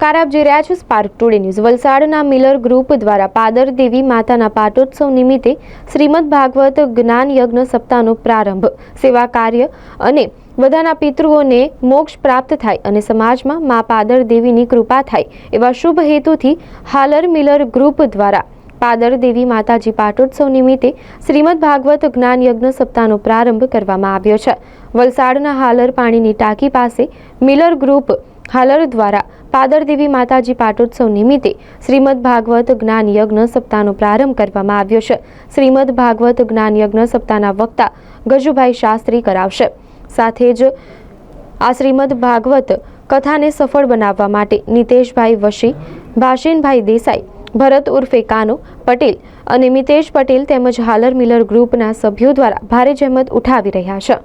નમસ્કાર, આપ જોઈ રહ્યા છો સ્પાર્ક ટુડે ન્યૂઝ વલસાડના મિલર ગ્રુપ દ્વારા પાદર દેવી માતાના પાટોત્સવ નિમિત્તે શ્રીમદ ભાગવત જ્ઞાન યજ્ઞ સપ્તાહનો પ્રારંભ. સેવા કાર્ય અને બધાના પિતૃઓને મોક્ષ પ્રાપ્ત થાય અને સમાજમાં મા પાદર દેવીની કૃપા થાય એવા શુભ હેતુથી હાલર મિલર ગ્રુપ દ્વારા પાદર દેવી માતાજી પાટોત્સવ નિમિત્તે શ્રીમદ ભાગવત જ્ઞાન યજ્ઞ સપ્તાહનો પ્રારંભ કરવામાં આવ્યો છે. વલસાડના હાલર પાણીની ટાંકી પાસે મિલર ગ્રુપ હાલર દ્વારા પાદર દેવી માતાજી પાટોત્સવ નિમિત્તે શ્રીમદ ભાગવત જ્ઞાન યજ્ઞ સપ્તાહનો પ્રારંભ કરવામાં આવ્યો છે. શ્રીમદ ભાગવત જ્ઞાન યજ્ઞ સપ્તાહના વક્તા ગજુભાઈ શાસ્ત્રી કરાવશે. સાથે જ આ શ્રીમદ ભાગવત કથાને સફળ બનાવવા માટે નિતેશભાઈ વશી, ભાષીનભાઈ દેસાઈ, ભરત ઉર્ફે કાનો, પટેલ અને મિતેશ પટેલ તેમજ હાલર મિલર ગ્રુપના સભ્યો દ્વારા ભારે જહેમત ઉઠાવી રહ્યા છે.